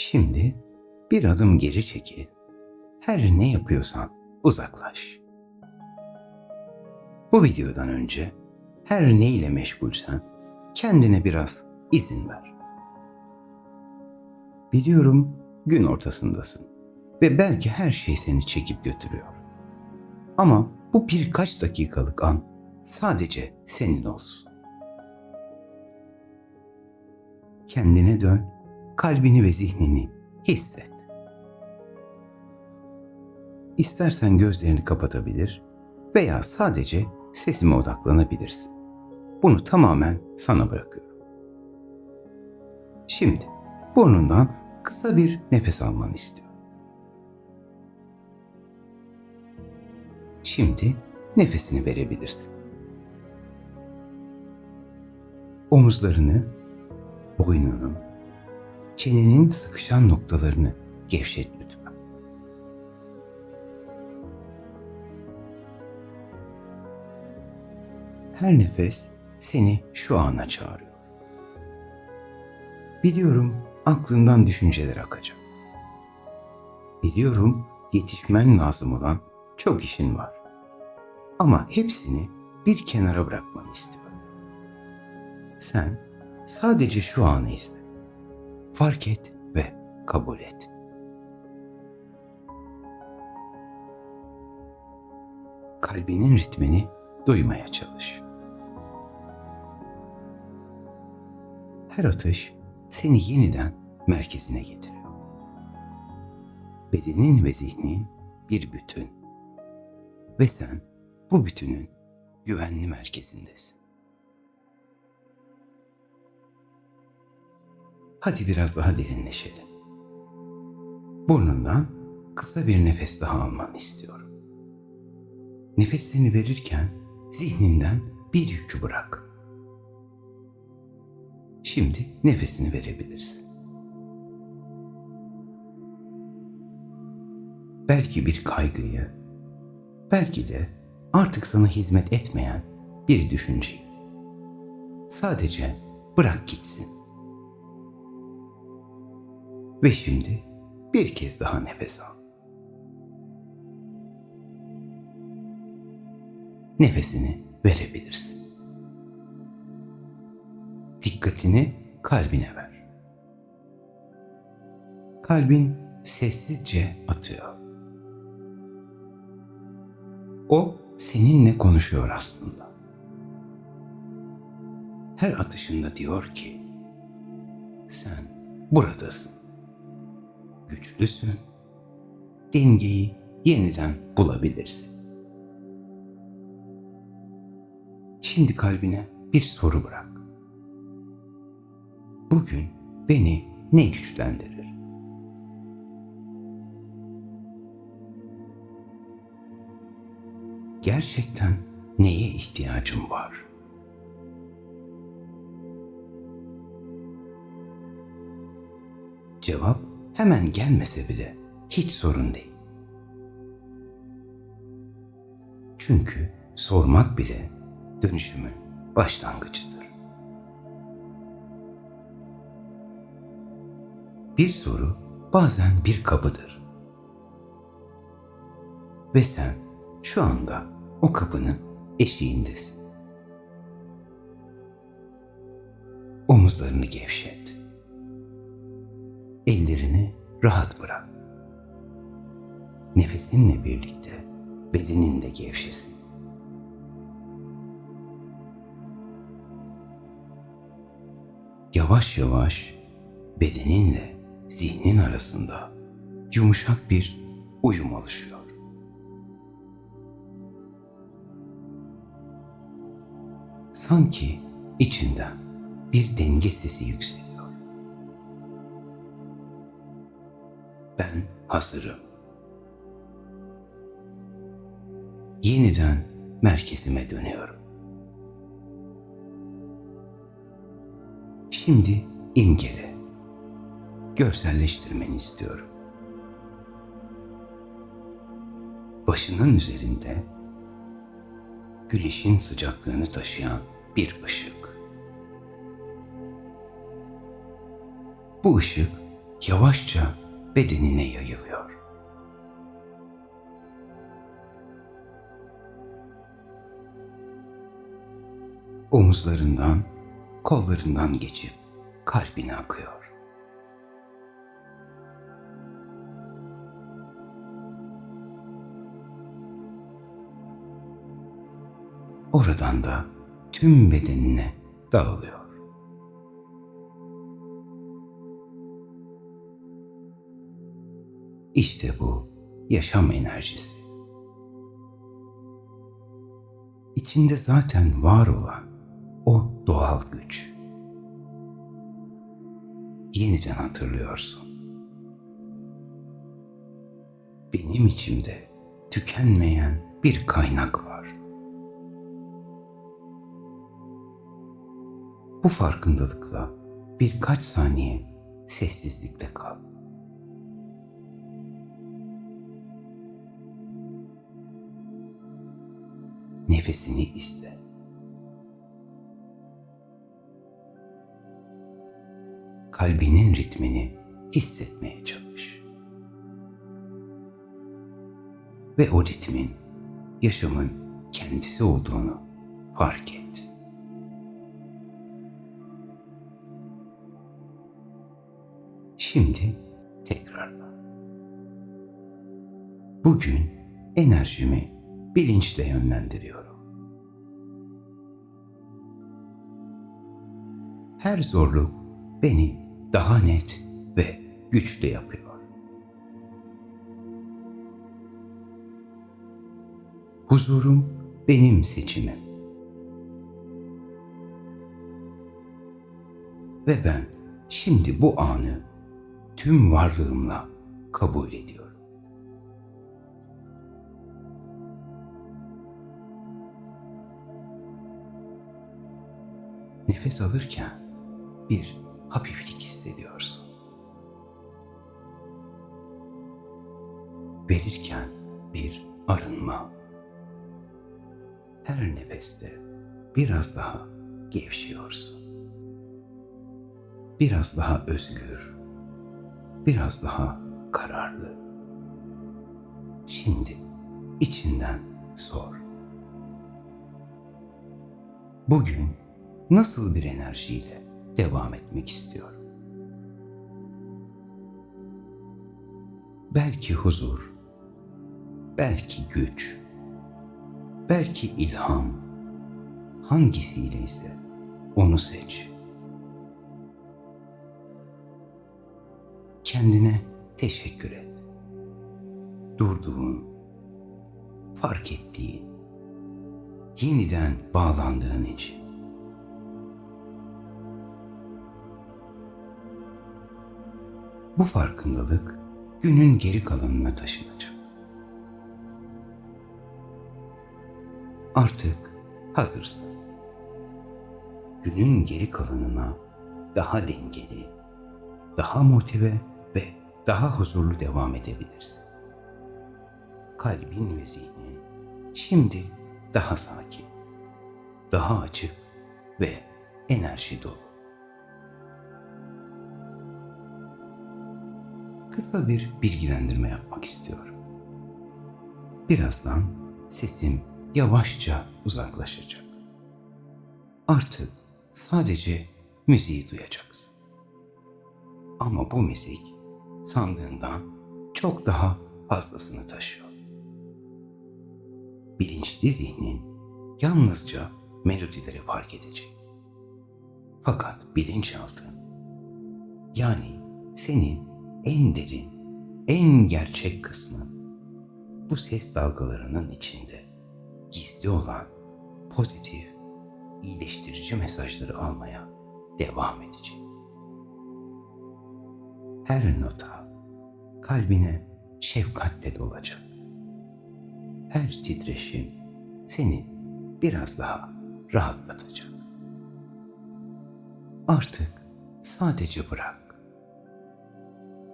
Şimdi bir adım geri çekil. Her ne yapıyorsan uzaklaş. Bu videodan önce her ne ile meşgulsen kendine biraz izin ver. Biliyorum gün ortasındasın ve belki her şey seni çekip götürüyor. Ama bu birkaç dakikalık an sadece senin olsun. Kendine dön, kalbini ve zihnini hisset. İstersen gözlerini kapatabilir veya sadece sesime odaklanabilirsin. Bunu tamamen sana bırakıyorum. Şimdi burnundan kısa bir nefes almanı istiyorum. Şimdi nefesini verebilirsin. Omuzlarını, boynunu, çenenin sıkışan noktalarını gevşet lütfen. Her nefes seni şu ana çağırıyor. Biliyorum aklından düşünceler akacak. Biliyorum yetişmen lazım olan çok işin var. Ama hepsini bir kenara bırakmanı istiyorum. Sen sadece şu anı izle. Fark et ve kabul et. Kalbinin ritmini duymaya çalış. Her atış seni yeniden merkezine getiriyor. Bedenin ve zihnin bir bütün. Ve sen bu bütünün güvenli merkezindesin. Hadi biraz daha derinleşelim. Burnundan kısa bir nefes daha almanı istiyorum. Nefeslerini verirken zihninden bir yükü bırak. Şimdi nefesini verebilirsin. Belki bir kaygıyı, belki de artık sana hizmet etmeyen bir düşünceyi. Sadece bırak gitsin. Ve şimdi bir kez daha nefes al. Nefesini verebilirsin. Dikkatini kalbine ver. Kalbin sessizce atıyor. O seninle konuşuyor aslında. Her atışında diyor ki sen buradasın. Güçlüsün. Dengeyi yeniden bulabilirsin. Şimdi kalbine bir soru bırak. Bugün beni ne güçlendirir? Gerçekten neye ihtiyacım var? Cevap hemen gelmese bile hiç sorun değil. Çünkü sormak bile dönüşümün başlangıcıdır. Bir soru bazen bir kapıdır. Ve sen şu anda o kapının eşiğindesin. Omuzlarını gevşet. Rahat bırak. Nefesinle birlikte bedenin de gevşesin. Yavaş yavaş bedeninle zihnin arasında yumuşak bir uyum oluşuyor. Sanki içinden bir denge sesi yükseliyor. Ben hazırım. Yeniden merkezime dönüyorum. Şimdi imgele. Görselleştirmeni istiyorum. Başının üzerinde güneşin sıcaklığını taşıyan bir ışık. Bu ışık yavaşça bedenine yayılıyor. Omuzlarından, kollarından geçip kalbine akıyor. Oradan da tüm bedenine dağılıyor. İşte bu yaşam enerjisi. İçinde zaten var olan o doğal güç. Yeniden hatırlıyorsun. Benim içimde tükenmeyen bir kaynak var. Bu farkındalıkla birkaç saniye sessizlikte kal. Nefesini izle. Kalbinin ritmini hissetmeye çalış. Ve o ritmin yaşamın kendisi olduğunu fark et. Şimdi tekrarla. Bugün enerjimi bilinçle yönlendiriyorum. Her zorluk beni daha net ve güçlü yapıyor. Huzurum benim seçimim. Ve ben şimdi bu anı tüm varlığımla kabul ediyorum. Nefes alırken bir hafiflik hissediyorsun. Verirken bir arınma. Her nefeste biraz daha gevşiyorsun. Biraz daha özgür. Biraz daha kararlı. Şimdi içinden sor. Bugün nasıl bir enerjiyle devam etmek istiyorum? Belki huzur, belki güç, belki ilham. Hangisiyle ise onu seç. Kendine teşekkür et. Durduğun, fark ettiğin, yeniden bağlandığın için. Bu farkındalık günün geri kalanına taşınacak. Artık hazırsın. Günün geri kalanına daha dengeli, daha motive ve daha huzurlu devam edebilirsin. Kalbin ve zihnin şimdi daha sakin, daha açık ve enerji dolu. Kısa bir bilgilendirme yapmak istiyorum. Birazdan sesim yavaşça uzaklaşacak. Artık sadece müziği duyacaksın. Ama bu müzik sandığından çok daha fazlasını taşıyor. Bilinçli zihnin yalnızca melodileri fark edecek. Fakat bilinçaltın yani senin en derin, en gerçek kısmı bu ses dalgalarının içinde gizli olan pozitif, iyileştirici mesajları almaya devam edecek. Her nota kalbine şefkatle dolacak. Her titreşim seni biraz daha rahatlatacak. Artık sadece bırak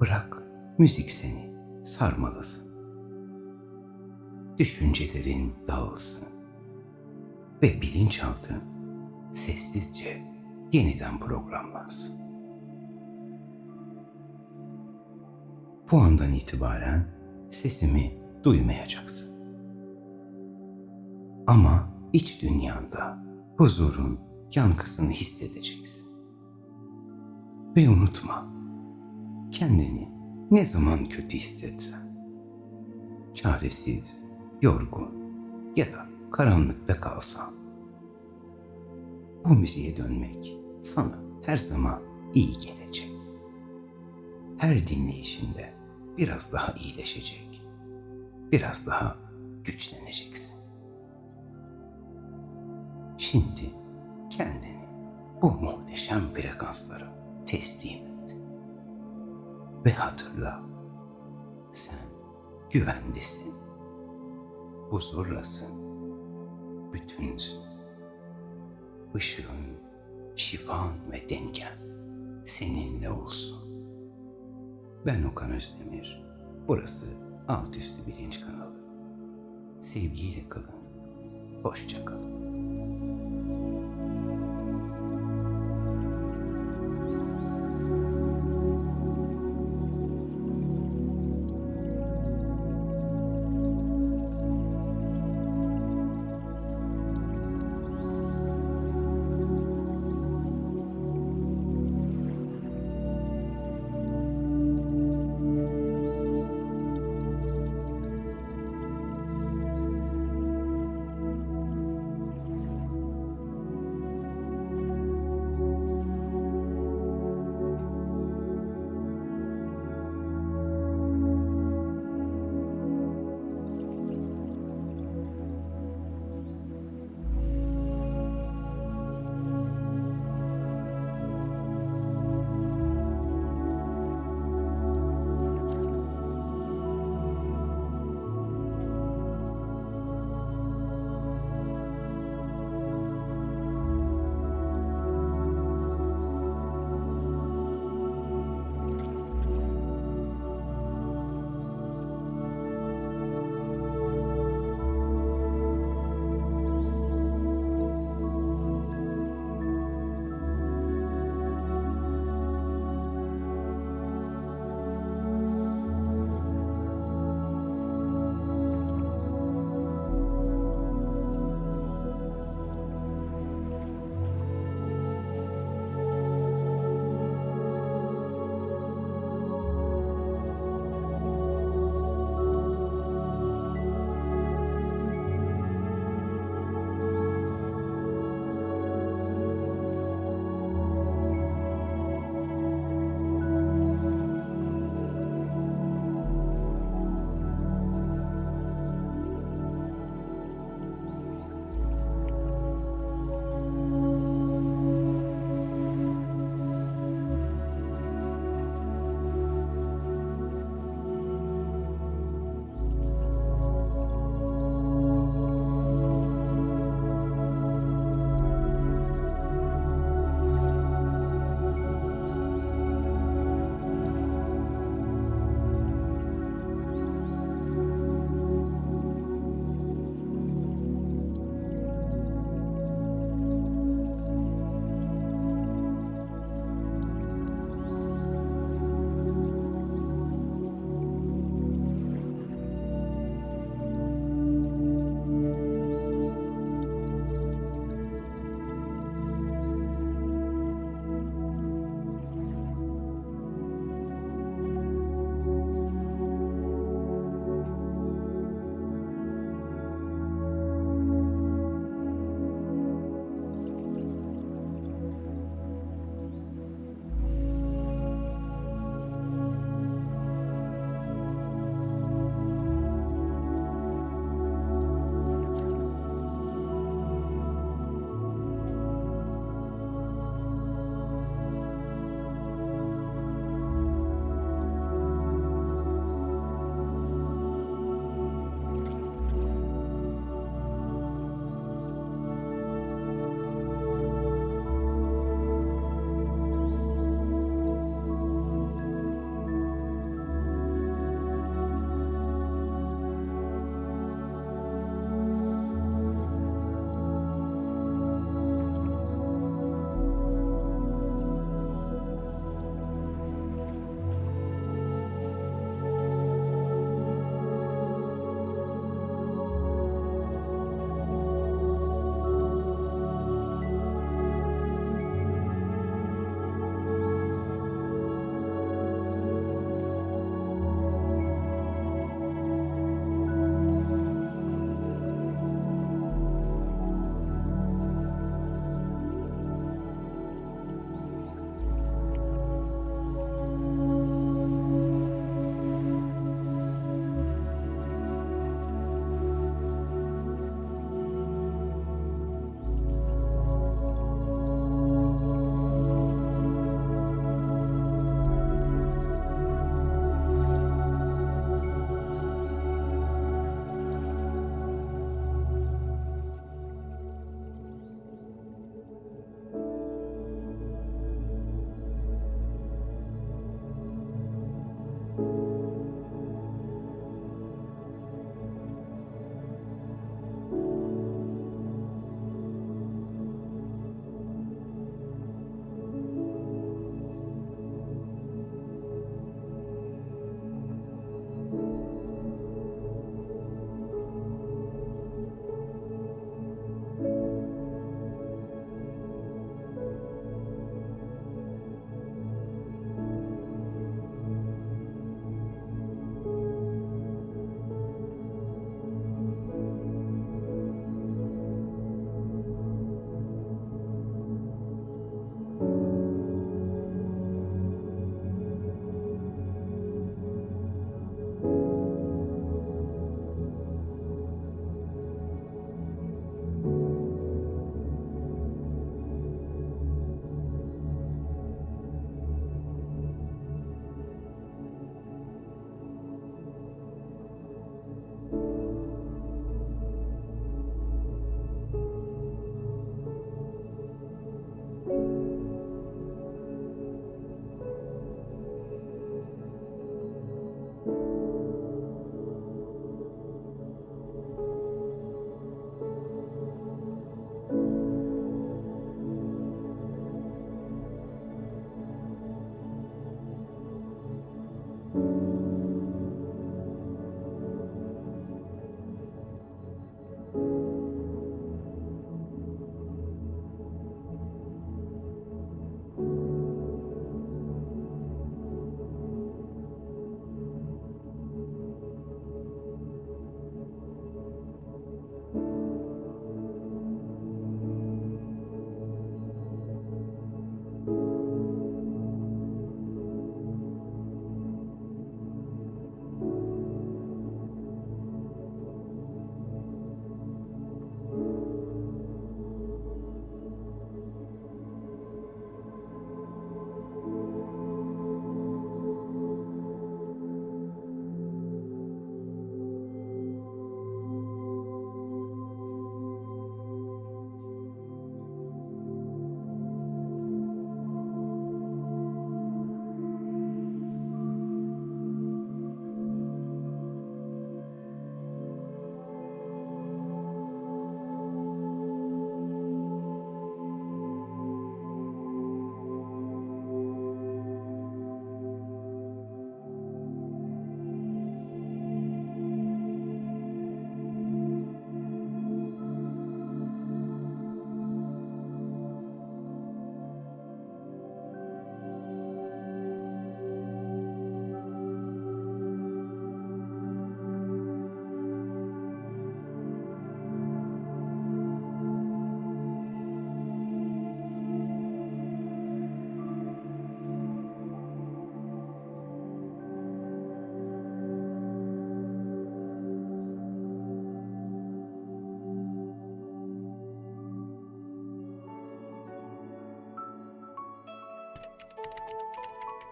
Bırak müzik seni sarmalasın. Düşüncelerin dağılsın. Ve bilinçaltın sessizce yeniden programlansın. Bu andan itibaren sesimi duymayacaksın. Ama iç dünyanda huzurun yankısını hissedeceksin. Ve unutma, kendini ne zaman kötü hissetsen, çaresiz, yorgun ya da karanlıkta kalsan, bu müziğe dönmek sana her zaman iyi gelecek. Her dinleyişinde biraz daha iyileşecek, biraz daha güçleneceksin. Şimdi kendini bu muhteşem frekanslara teslim et. Ve hatırla, sen güvendesin, huzurlasın, bütünsün. Işığın, şifan ve dengen seninle olsun. Ben Okan Özdemir. Burası Alt Üstü Bilinç kanalı. Sevgiyle kalın. Hoşça kalın.